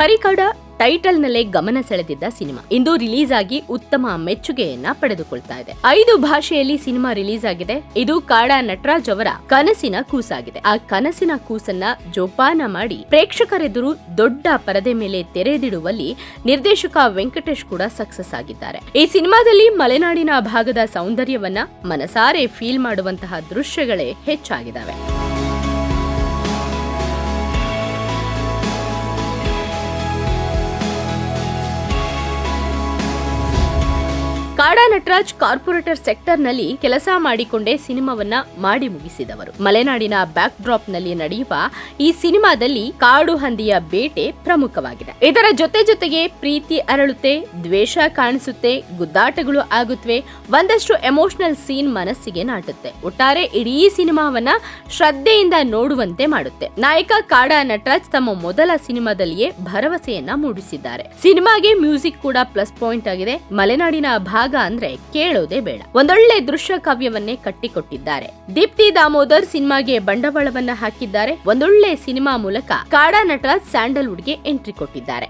ಕರಿಕಡ title ನಲ್ಲೇ ಗಮನ ಸೆಳೆದಿದ್ದ cinema. ಇಂದು release ಆಗಿ ಉತ್ತಮ ಮೆಚ್ಚುಗೆಯನ್ನ ಪಡೆದುಕೊಳ್ತಾ ಇದೆ. ಐದು ಭಾಷೆಯಲ್ಲಿ ಸಿನಿಮಾ ರಿಲೀಸ್ ಆಗಿದೆ ಇದು ಕಾಡ ನಟರಾಜ್ ಅವರ ಕನಸಿನ ಕೂಸಾಗಿದೆ. ಆ ಕನಸಿನ ಕೂಸನ್ನ ಜೋಪಾನ ಮಾಡಿ ಪ್ರೇಕ್ಷಕರೆದುರು ದೊಡ್ಡ ಪರದೆ ಮೇಲೆ ತೆರೆದಿಡುವಲ್ಲಿ ನಿರ್ದೇಶಕ ವೆಂಕಟೇಶ್ ಕೂಡ ಸಕ್ಸಸ್ ಆಗಿದ್ದಾರೆ. ಈ ಸಿನಿಮಾದಲ್ಲಿ ಮಲೆನಾಡಿನ ಭಾಗದ ಸೌಂದರ್ಯವನ್ನ ಮನಸಾರೆ ಫೀಲ್ ಮಾಡುವಂತಹ ದೃಶ್ಯಗಳೇ ಹೆಚ್ಚಾಗಿದ್ದಾವೆ. ಕಾಡಾ ನಟರಾಜ್ ಕಾರ್ಪೊರೇಟರ್ ಸೆಕ್ಟರ್ನಲ್ಲಿ ಕೆಲಸ ಮಾಡಿಕೊಂಡೇ ಸಿನಿಮಾವನ್ನ ಮಾಡಿ ಮುಗಿಸಿದವರು. ಮಲೆನಾಡಿನ ಬ್ಯಾಕ್ ಡ್ರಾಪ್ನಲ್ಲಿ ನಡೆಯುವ ಈ ಸಿನಿಮಾದಲ್ಲಿ ಕಾಡು ಹಂದಿಯ ಬೇಟೆ ಪ್ರಮುಖವಾಗಿದೆ. ಇದರ ಜೊತೆ ಜೊತೆಗೆ ಪ್ರೀತಿ ಅರಳುತ್ತೆ, ದ್ವೇಷ ಕಾಣಿಸುತ್ತೆ, ಗುದ್ದಾಟಗಳು ಆಗುತ್ತವೆ ಒಂದಷ್ಟು ಎಮೋಷನಲ್ ಸೀನ್ ಮನಸ್ಸಿಗೆ ನಾಟುತ್ತೆ. ಒಟ್ಟಾರೆ ಇಡೀ ಸಿನಿಮಾವನ್ನ ಶ್ರದ್ಧೆಯಿಂದ ನೋಡುವಂತೆ ಮಾಡುತ್ತೆ. ನಾಯಕ ಕಾಡಾ ನಟರಾಜ್ ತಮ್ಮ ಮೊದಲ ಸಿನಿಮಾದಲ್ಲಿಯೇ ಭರವಸೆಯನ್ನ ಮೂಡಿಸಿದ್ದಾರೆ. ಸಿನಿಮಾಗೆ ಮ್ಯೂಸಿಕ್ ಕೂಡ ಪ್ಲಸ್ ಪಾಯಿಂಟ್ ಆಗಿದೆ. ಮಲೆನಾಡಿನ ಭಾಗ ಅಂದ್ರೆ ಕೇಳೋದೇ ಬೇಡ. ಒಂದೊಳ್ಳೆ ದೃಶ್ಯ ಕಾವ್ಯವನ್ನೇ ಕಟ್ಟಿಕೊಟ್ಟಿದ್ದಾರೆ. ದೀಪ್ತಿ ದಾಮೋದರ್ ಸಿನಿಮಾಗೆ ಬಂಡವಾಳವನ್ನ ಹಾಕಿದ್ದಾರೆ. ಒಂದೊಳ್ಳೆ ಸಿನಿಮಾ ಮೂಲಕ ಕಾಡಾ ನಟರಾಜ್ ಸ್ಯಾಂಡಲ್ವುಡ್ಗೆ ಎಂಟ್ರಿ ಕೊಟ್ಟಿದ್ದಾರೆ.